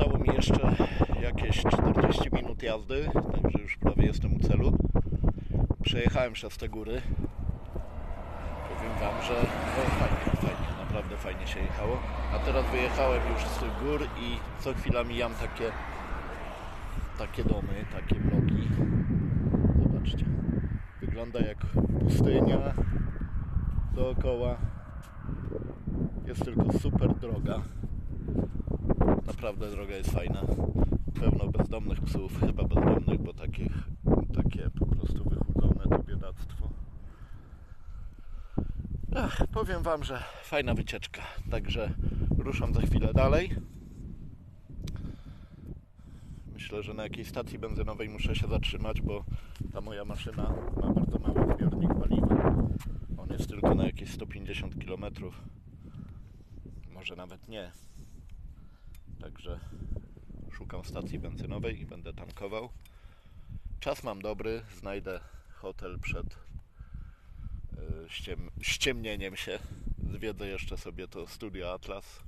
Zostało mi jeszcze jakieś 40 minut jazdy, także już prawie jestem u celu. Przejechałem przez te góry. Powiem Wam, że no, fajnie, fajnie, naprawdę fajnie się jechało. A teraz wyjechałem już z tych gór i co chwila mijam takie, takie domy, takie bloki. Zobaczcie. Wygląda jak pustynia dookoła. Jest tylko super droga. Naprawdę droga jest fajna. Pełno bezdomnych psów, chyba bezdomnych, bo takich, takie po prostu wychudzone to biedactwo. Ach, powiem Wam, że fajna wycieczka. Także ruszam za chwilę dalej. Myślę, że na jakiejś stacji benzynowej muszę się zatrzymać, bo ta moja maszyna ma bardzo mały zbiornik paliwa. On jest tylko na jakieś 150 km. Może nawet nie. Także szukam stacji benzynowej i będę tankował. Czas mam dobry, znajdę hotel przed y, ściem, ściemnieniem się. Zwiedzę jeszcze sobie to studio Atlas.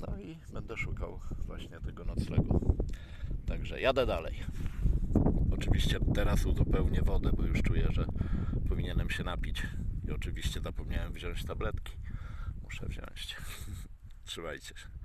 No i będę szukał właśnie tego noclegu. Także jadę dalej. Oczywiście teraz uzupełnię wodę, bo już czuję, że powinienem się napić. I oczywiście zapomniałem wziąć tabletki. Muszę wziąć. Trzymajcie się.